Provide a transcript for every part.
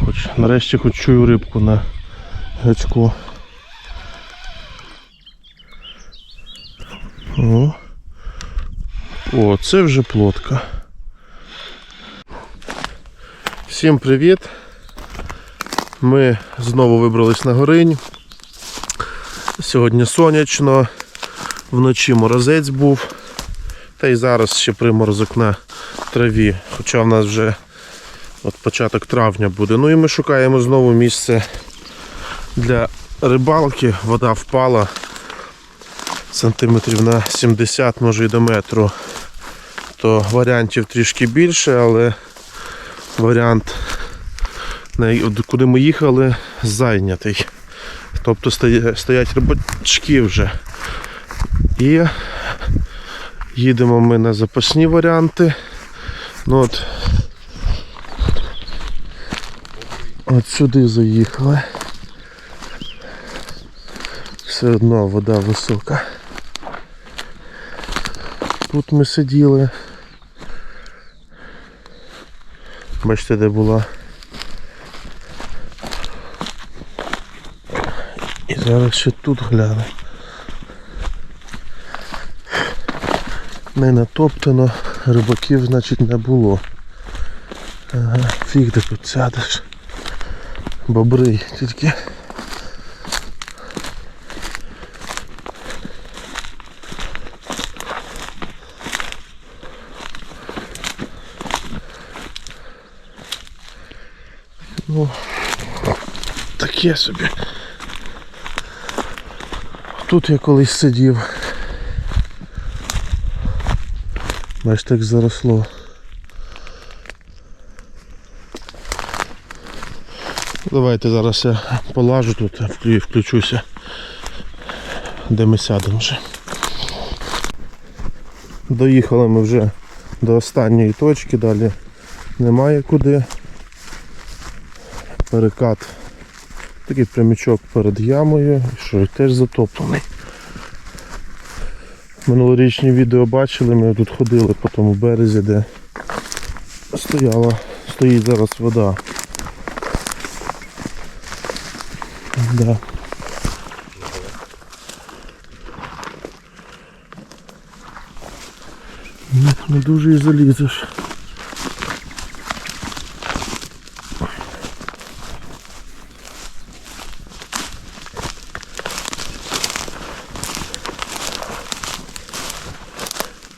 хоч. Нарешті хоч чую рибку на гачку. О, О це вже плотка. Всім привіт! Ми знову вибрались на горинь. Сьогодні сонячно, вночі морозець був, та й зараз ще приморозок на траві, хоча в нас вже от початок травня буде. Ну і ми шукаємо знову місце для рибалки. Вода впала сантиметрів на 70, може і до метру. То варіантів трішки більше, але варіант, куди ми їхали, зайнятий. Тобто стоять рибачки вже. І їдемо ми на запасні варіанти. Ну от, от сюди заїхали. Все одно вода висока. Тут ми сиділи. Бачите, де була. І зараз ще тут гляну. Не натоптано, рибаків, значить, не було. Ага, фіг де тут сядеш. Бобри тільки. Ну, таке собі. Тут я колись сидів. Бачите, як заросло. Давайте зараз я полажу тут, включуся, де ми сядемо вже. Доїхали ми вже до останньої точки, далі немає куди. Перекат. Такий прямічок перед ямою, що теж затоплений. Минулорічні відео бачили, ми тут ходили по тому березі, де стояла, стоїть зараз вода. Да. Не, не дуже і залізеш.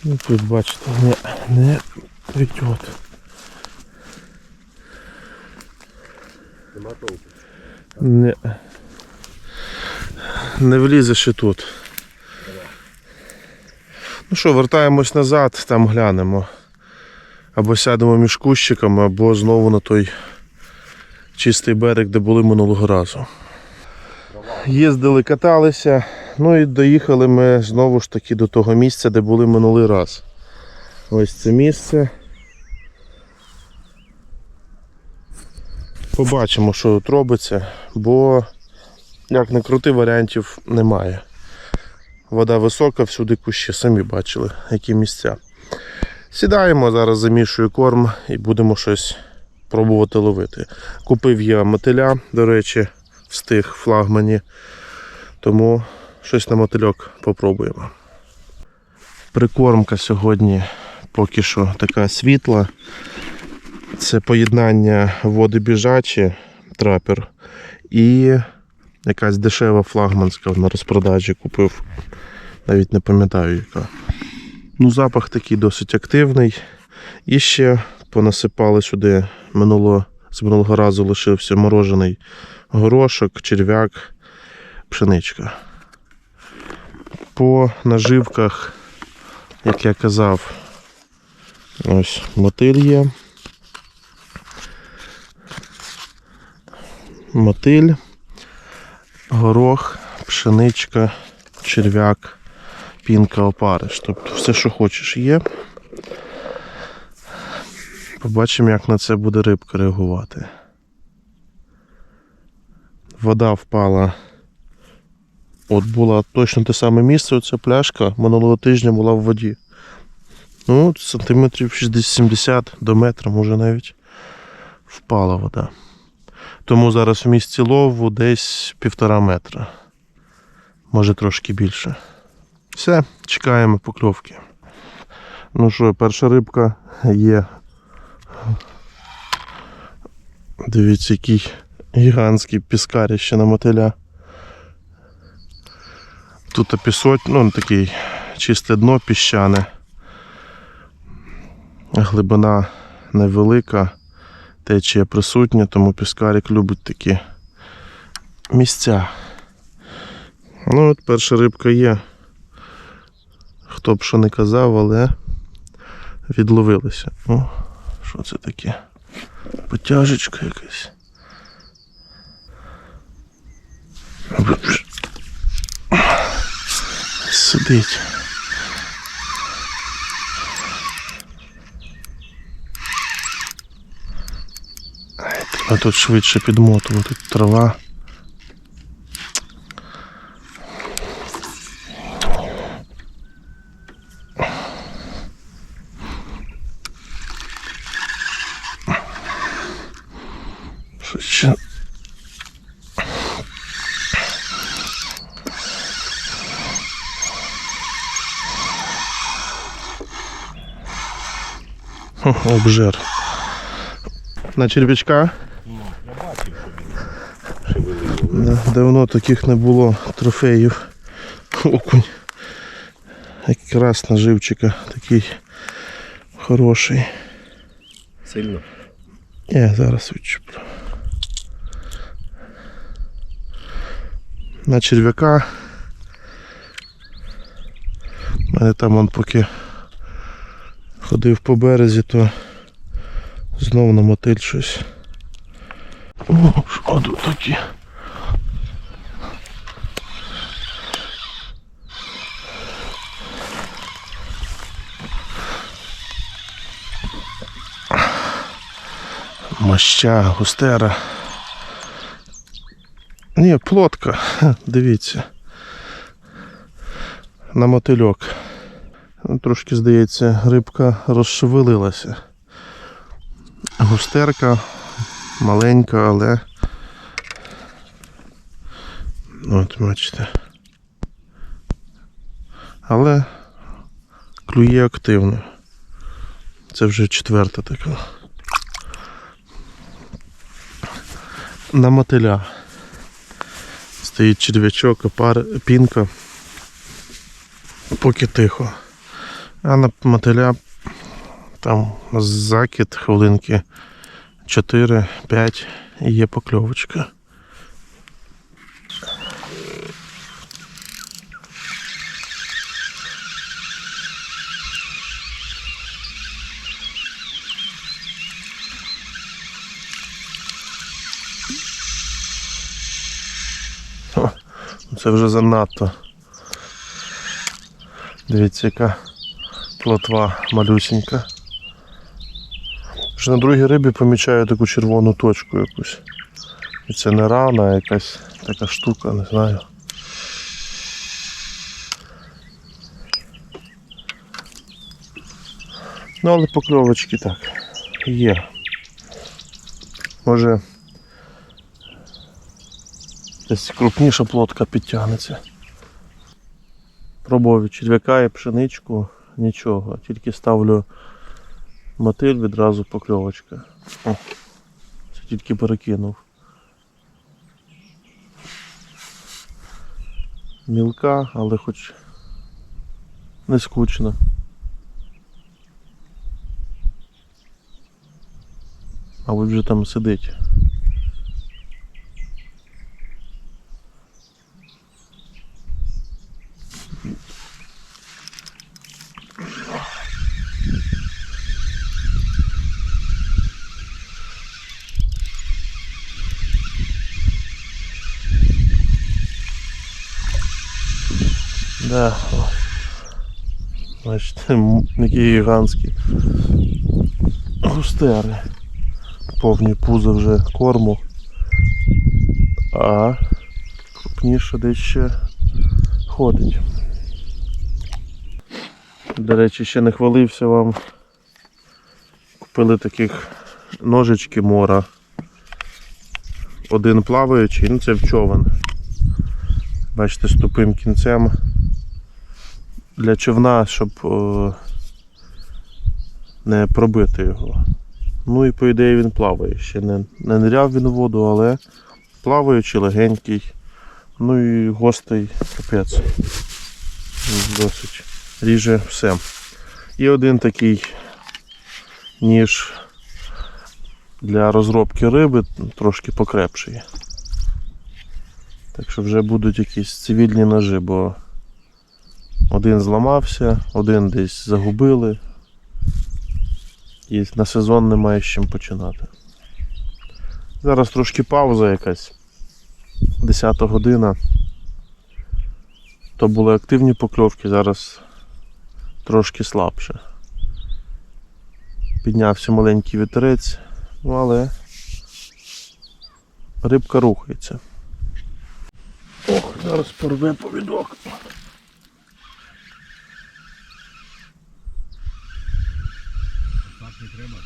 Ну тут бачите, не, не прийдет. Не, не влізеш і тут. Ну що, вертаємось назад, там глянемо. Або сядемо між кущиками, або знову на той чистий берег, де були минулого разу. Їздили, каталися, ну і доїхали ми знову ж таки до того місця, де були минулий раз. Ось це місце. Побачимо, що тут робиться, бо як не крути, варіантів немає. Вода висока, всюди кущі, самі бачили, які місця. Сідаємо, зараз замішую корм і будемо щось пробувати ловити. Купив я мотиля, до речі, встиг флагмані, тому щось на мотильок попробуємо. Прикормка сьогодні поки що така світла. Це поєднання води біжачі, трапер і якась дешева флагманська на розпродажі купив. Навіть не пам'ятаю яка. Ну, запах такий досить активний. І ще понасипали сюди минуло, з минулого разу лишився морожений горошок, черв'як, пшеничка. По наживках, як я казав, ось мотиль є. Мотиль, горох, пшеничка, черв'як, пінка, опариш. Тобто все, що хочеш, є. Побачимо, як на це буде рибка реагувати. Вода впала. От була точно те саме місце, оця пляшка минулого тижня була в воді. Ну, сантиметрів 60-70 до метра, може навіть впала вода. Тому зараз в місці лову десь півтора метра. Може трошки більше. Все, чекаємо покльовки. Ну що, перша рибка є. Дивіться, який гігантський піскаріще на мотиля. Тут пісот, ну такий чисте дно піщане. Глибина невелика, течія присутня, тому піскарик любить такі місця. Ну от перша рибка є. Хто б що не казав, але відловилися. О, що це таке? Потяжечка якась. Сидить. Треба тут швидше підмотувати. Трава. Ще? Хм, Обжер. На черв'ячка? Да, давно таких не було трофеїв. Окунь. Якраз на живчика такий хороший. Сильно. Я зараз відчеплю. На черв'яка. У мене там он поки ходив по березі, то знов на мотиль щось. О, тут такі? Моща, густера. Ні, плотка. Дивіться. На мотильок. Ну, Трошки, здається, рибка розшевелилася. Густерка маленька, але. От, бачите. Але клює активно. Це вже четверта така. На мотиля. Стоїть черв'ячок, опар, пінка. Поки тихо. А на мотиля там закид хвилинки 4-5 і є покльовочка. Це вже занадто. Дивіться, яка плотва малюсенька. Вже на другій рибі помічаю таку червону точку якусь. І це не рана, а якась така штука, не знаю. Ну, але покльовочки так. Є. Може десь крупніша плотка підтягнеться. Пробував черв'яка і пшеничку, нічого. Тільки ставлю мотиль, відразу покльовочка. О, це тільки перекинув. Мілка, але хоч не скучно. Мабуть, вже там сидить. Да. Бачите, які гігантські густери. Повні пузо вже корму. А крупніше десь ще ходить. До речі, ще не хвалився вам. Купили таких ножички мора. один плаваючий, ну це в човен. Бачите, з тупим кінцем. Для човна, щоб о, не пробити його. Ну і по ідеї він плаває. Ще не, не ниряв він у воду, але плаваючий, легенький. Ну і гостей капець. Досить. Ріже все. І один такий ніж для розробки риби трошки покрепший. Так що вже будуть якісь цивільні ножи, бо один зламався, один десь загубили. І на сезон немає з чим починати. Зараз трошки пауза якась. 10 година. То були активні покльовки, зараз трошки слабше. Піднявся маленький вітерець, ну але рибка рухається. Ох, зараз порве повідок. Так не треба.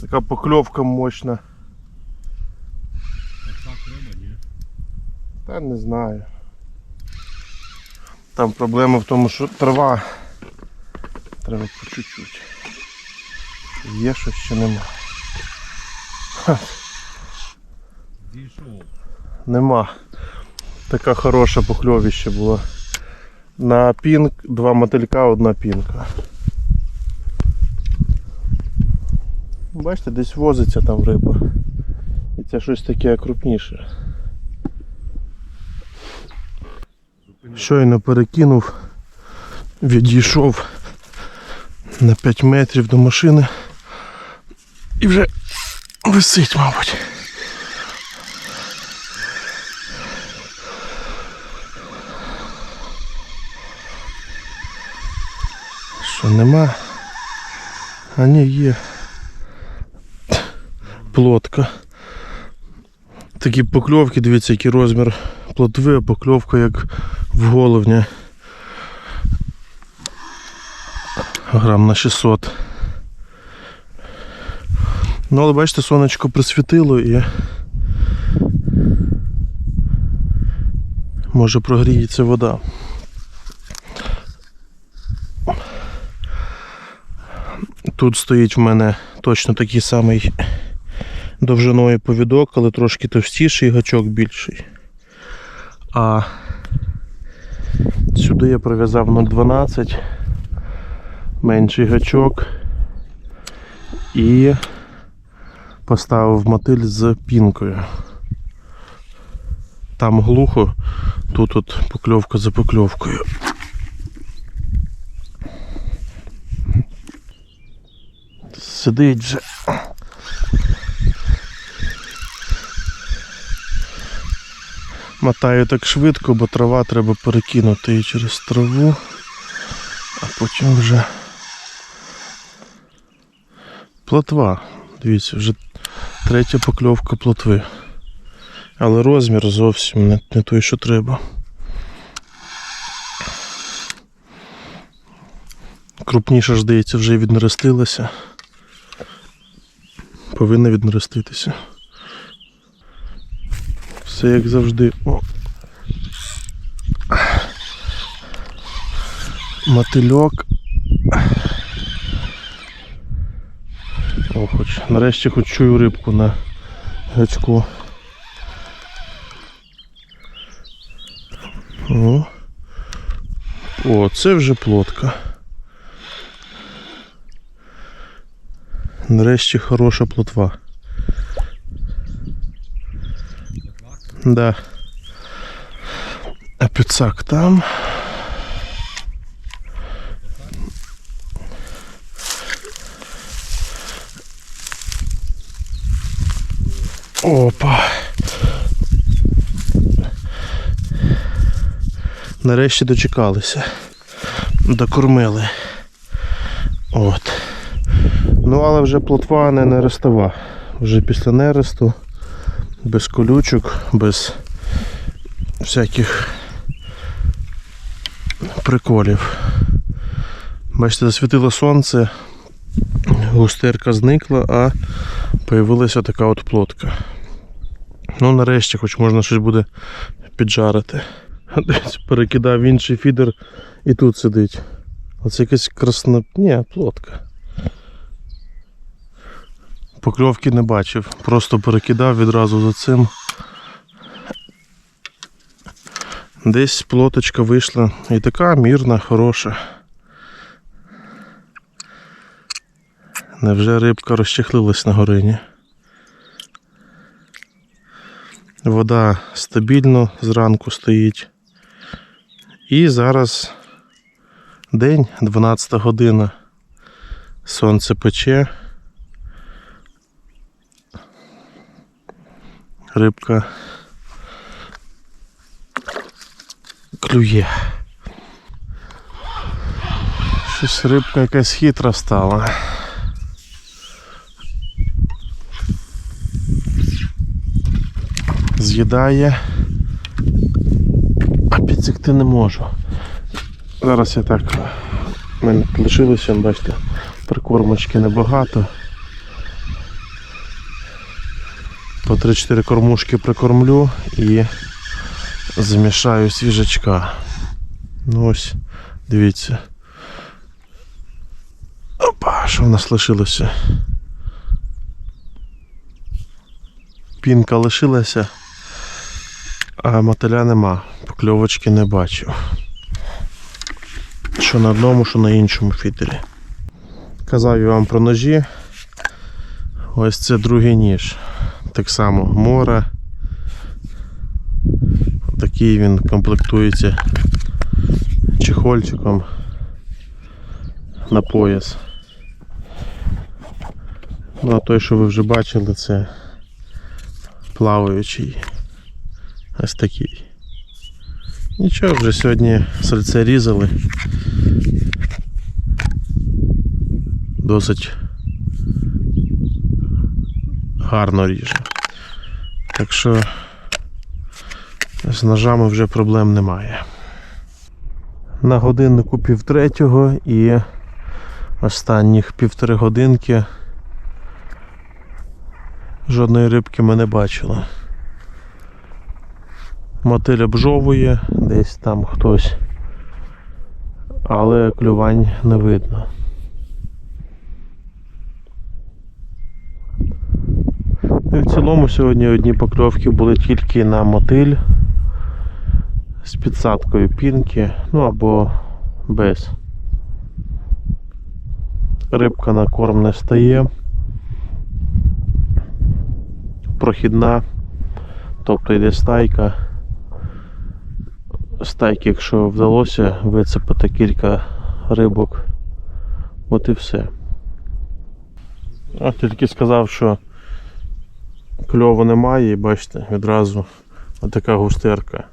Така покльовка мощна. Та не знаю. Там проблема в тому, що трава треба по чуть-чуть. Є щось чи нема. Ха, Зійшов. нема. Така хороша покльовище була. На пінк, два мотилька, одна пінка. Бачите, десь возиться там риба. І це щось таке крупніше. Щойно перекинув, відійшов на 5 метрів до машини і вже висить, мабуть. Що нема? А ні, є. Плотка. Такі покльовки, дивіться, який розмір плотви, а покльовка як в головні. Грам на 600. Ну, але бачите, сонечко присвітило і може прогріється вода. Тут стоїть в мене точно такий самий довжиною повідок, але трошки товстіший, гачок більший. А сюди я прив'язав 0,12, менший гачок і поставив мотиль з пінкою. Там глухо, тут от покльовка за покльовкою. Сидить вже. Мотаю так швидко, бо трава треба перекинути її через траву, а потім вже плотва. Дивіться, вже третя покльовка плотви. Але розмір зовсім не, не той, що треба. Крупніша, ж, здається, вже віднерестилася. Повинна віднереститися. Все як завжди. О. Мотильок. О, хоч нарешті хоч чую рибку на гачку. О. О, це вже плотка. Нарешті хороша плотва. Да. А піцак там. Опа. Нарешті дочекалися. Докормили. От. Ну, але вже плотва не нерестова. Вже після нересту, без колючок, без всяких приколів. Бачите, засвітило сонце, густерка зникла, а появилася така от плотка. Ну, нарешті, хоч можна щось буде піджарити. Десь перекидав інший фідер і тут сидить. Оце якась красна. Ні, плотка. Покльовки не бачив. Просто перекидав відразу за цим. Десь плоточка вийшла і така мірна, хороша. Невже рибка розчехлилась на горині? Вода стабільно зранку стоїть. І зараз день, 12 година. Сонце пече. Рибка клює. Щось рибка якась хитра стала. З'їдає. А підсекти не можу. Зараз я так. У мене лишилося, бачите, прикормочки небагато. По 3-4 кормушки прикормлю і замішаю свіжачка. Ну ось, дивіться. Опа, що в нас лишилося? Пінка лишилася, а мотиля нема. Покльовочки не бачу. Що на одному, що на іншому фідері. Казав я вам про ножі. Ось це другий ніж. Так само море. Такий він комплектується чехольчиком на пояс. Ну а той, що ви вже бачили, це плаваючий. Ось такий. Нічого, вже сьогодні сальце різали. Досить гарно ріже. Так що з ножами вже проблем немає. На годиннику півтретього і останніх півтори годинки жодної рибки ми не бачили. Мотиль обжовує, десь там хтось, але клювань не видно. І в цілому сьогодні одні покльовки були тільки на мотиль з підсадкою пінки, ну або без. Рибка на корм не стає. Прохідна, тобто йде стайка. Стайки, якщо вдалося вицепити кілька рибок, от і все. А тільки сказав, що кльову немає і бачите, відразу отака густерка.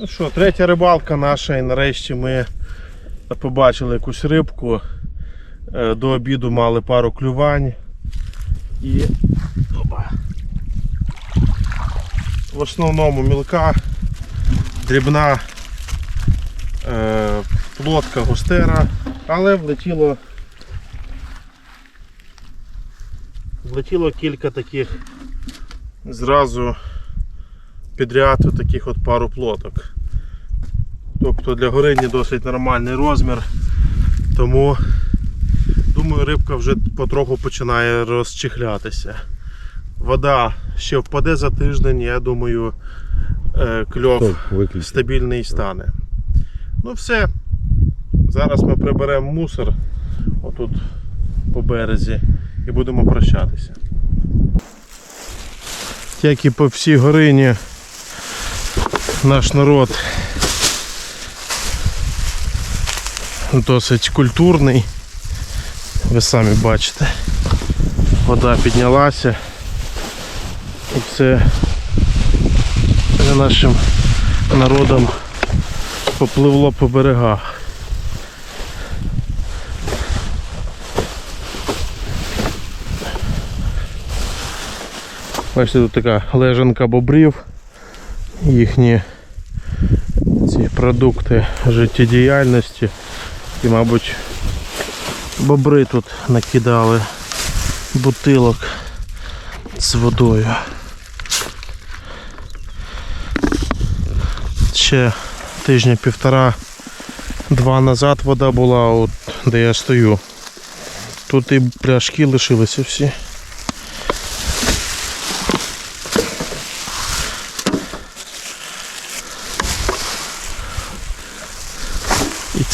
Ну що, третя рибалка наша, і нарешті ми побачили якусь рибку. Е, До обіду мали пару клювань. І Опа. в основному мілка, дрібна е, плотка густера, але влетіло влетіло кілька таких зразу підряд таких от пару плоток. Тобто для горині досить нормальний розмір. Тому думаю, рибка вже потроху починає розчихлятися. Вода ще впаде за тиждень, я думаю, е, кльов стабільний стане. Ну все. Зараз ми приберемо мусор отут по березі і будемо прощатися. Як і по всій горині наш народ досить культурний. Ви самі бачите. Вода піднялася. І це за нашим народом попливло по берегах. Бачите, тут така лежанка бобрів, їхні ці продукти життєдіяльності. І, мабуть, бобри тут накидали бутилок з водою. Ще тижня півтора два назад вода була, от де я стою. Тут і пляшки лишилися всі.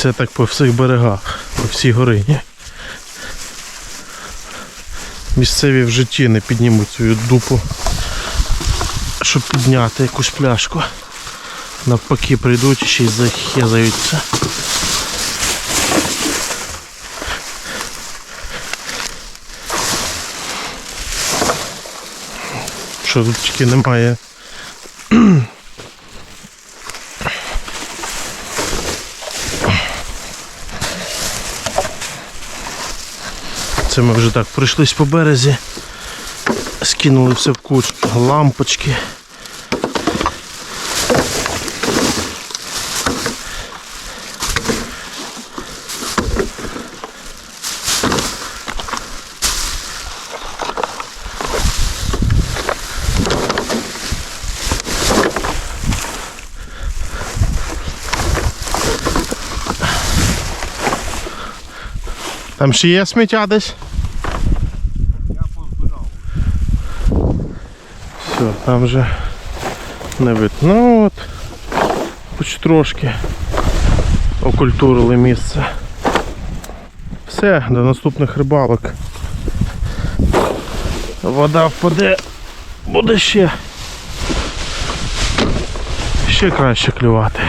Це так по всіх берегах, по всій горині. Місцеві в житті не піднімуть свою дупу, щоб підняти якусь пляшку. Навпаки прийдуть і ще й захезаються. Що тут тільки немає. Це ми вже так пройшлись по березі, скинули все в кучки, лампочки. Там ще є сміття десь? Я позбирав. Все, там вже не видно. Ну от, хоч трошки окультурили місце. Все, до наступних рибалок. Вода впаде, буде ще. Ще краще клювати.